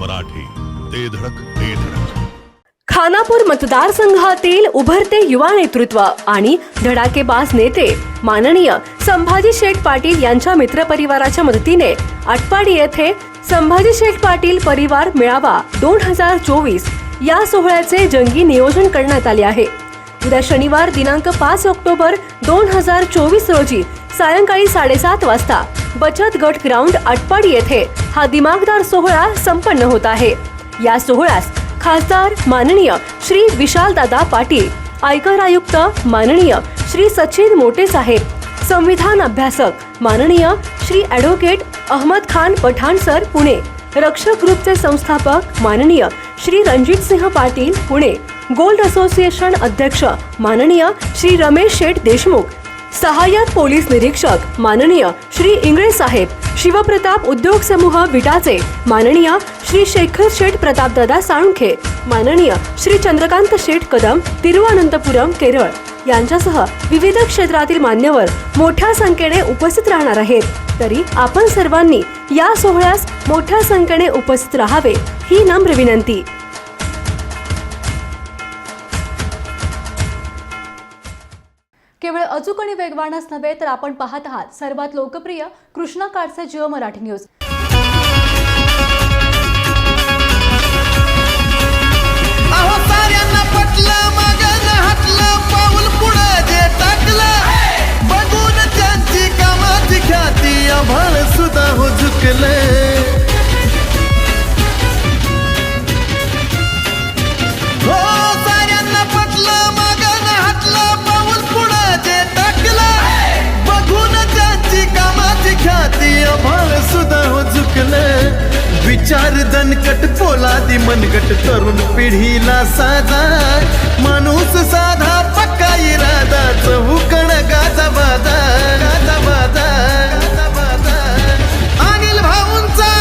मराठी. ते धडक ते धडक. खानापूर मतदारसंघातील उभरते युवा नेतृत्व आणि धडाकेबाज नेते माननीय संभाजी शेठ पाटील यांच्या मित्रपरिवाराच्या मदतीने आटपाडी येथे संभाजी शेठ पाटील परिवार मेळावा दोन हजार चोवीस या सोहळ्याचे जंगी नियोजन करण्यात आले आहे. उद्या शनिवार दिनांक पाच ऑक्टोबर दोन हजार चोवीस रोजी सायंकाळी साडेसात वाजता बचत गट ग्राउंड आटपाडी येथे हा दिमागदार सोहळा संपन्न होत आहे. या सोहळ्यास खासदार माननीय श्री विशालदादा पाटील आयकर आयुक्त माननीय श्री सचिन मोटे साहेब संविधान अभ्यासक माननीय श्री ॲडव्होकेट अहमद खान पठाण सर पुणे रक्षक ग्रुपचे संस्थापक माननीय श्री रणजित सिंह पाटील पुणे गोल्ड असोसिएशन अध्यक्ष माननीय श्री रमेश शेठ देशमुख सहाय्यक पोलीस निरीक्षक माननीय श्री इंगळे साहेब शिवप्रताप उद्योग समूह विटाचे माननीय श्री शेखर शेठ प्रतापदादा साळुंखे माननीय श्री चंद्रकांत शेठ कदम तिरुवनंतपुरम केरळ यांच्यासह विविध क्षेत्रातील मान्यवर मोठ्या संख्येने उपस्थित राहणार आहेत. तरी आपण सर्वांनी या सोहळ्यास मोठ्या संख्येने उपस्थित राहावे ही नम्र विनंती. केवळ अचूक आणि वेगवानच नव्हे तर आपण पाहत आहात सर्वात लोकप्रिय कृष्णा काडसे जिओ मराठी न्यूज. आभाळ सुद्धा हो झुकले. विचार दणकट पोलादी मनगट तरुण पिढीला साधा माणूस साधा पक्का इरादा चहुकण गाजा बाजा गाजा बाजा गाजा बाजा. अनिल भाऊंचा.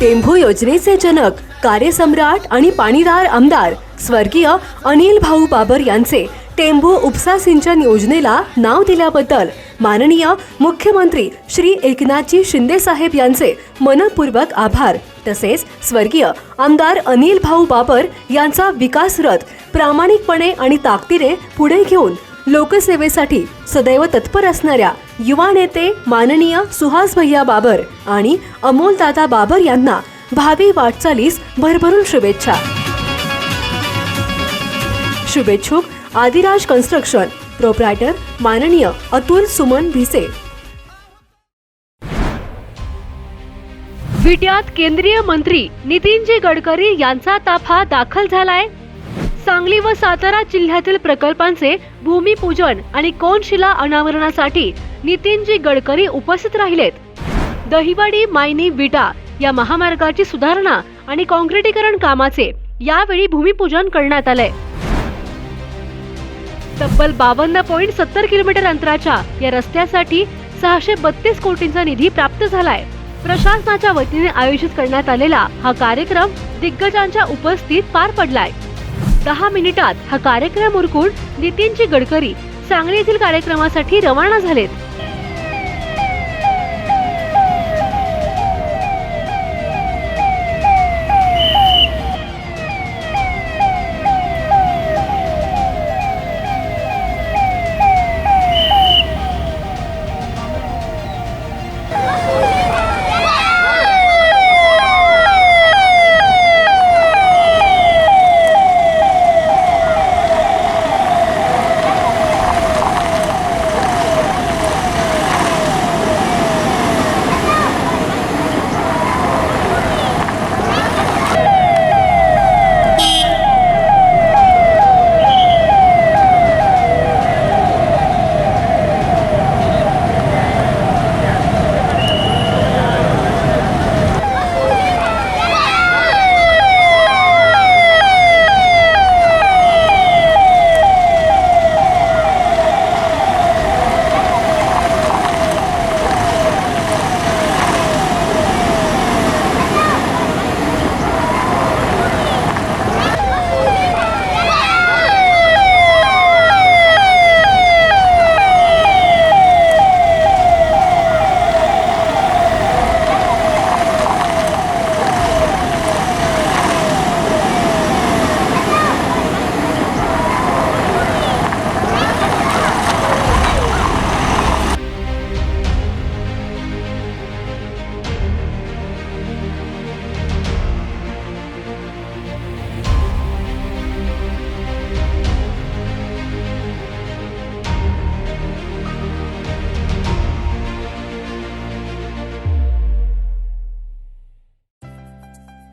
टेंभू योजनेचे जनक कार्यसम्राट आणि पाणीदार आमदार स्वर्गीय अनिल भाऊ बाबर यांचे टेंभू उपसा सिंचन योजनेला नाव दिल्याबद्दल माननीय मुख्यमंत्री श्री एकनाथजी शिंदे साहेब यांचे मनपूर्वक आभार. तसेच स्वर्गीय आमदार अनिल भाऊ बाबर यांचा विकास रथ प्रामाणिकपणे आणि ताकदीने पुढे घेऊन लोकसेवेसाठी सदैव तत्पर असणाऱ्या युवा नेते माननीय सुहास भैया बाबर आणि अमोल दादा बाबर यांना भावी वाटचालीस भरभरून शुभेच्छा. शुभेच्छुक आदिराज कन्स्ट्रक्शन प्रोप्रायटर माननीय अतुल सुमन भिसे. विट्यात केंद्रीय मंत्री नितीनजी गडकरी यांचा ताफा दाखल झालाय. सांगली व सातारा जिल्ह्यातील प्रकल्पांचे भूमिपूजन आणि कोनशिला अनावरणासाठी नितीनजी गडकरी उपस्थित राहिलेत. दहिवाडी मायनी विटा या महामार्गाची सुधारणा आणि काँक्रिटीकरण कामाचे यावेळी भूमिपूजन करण्यात आलंय. तब्बल बावन्न पॉईंट सत्तर किलोमीटर अंतराच्या या रस्त्यासाठी सहाशे बत्तीस कोटींचा निधी प्राप्त झालाय. प्रशासनाच्या वतीने आयोजित करण्यात आलेला हा कार्यक्रम दिग्गजांच्या उपस्थित पार पडलाय. दहा मिनिटात हा कार्यक्रम उरकून नितीनजी गडकरी सांगली येथील कार्यक्रमासाठी रवाना झालेत.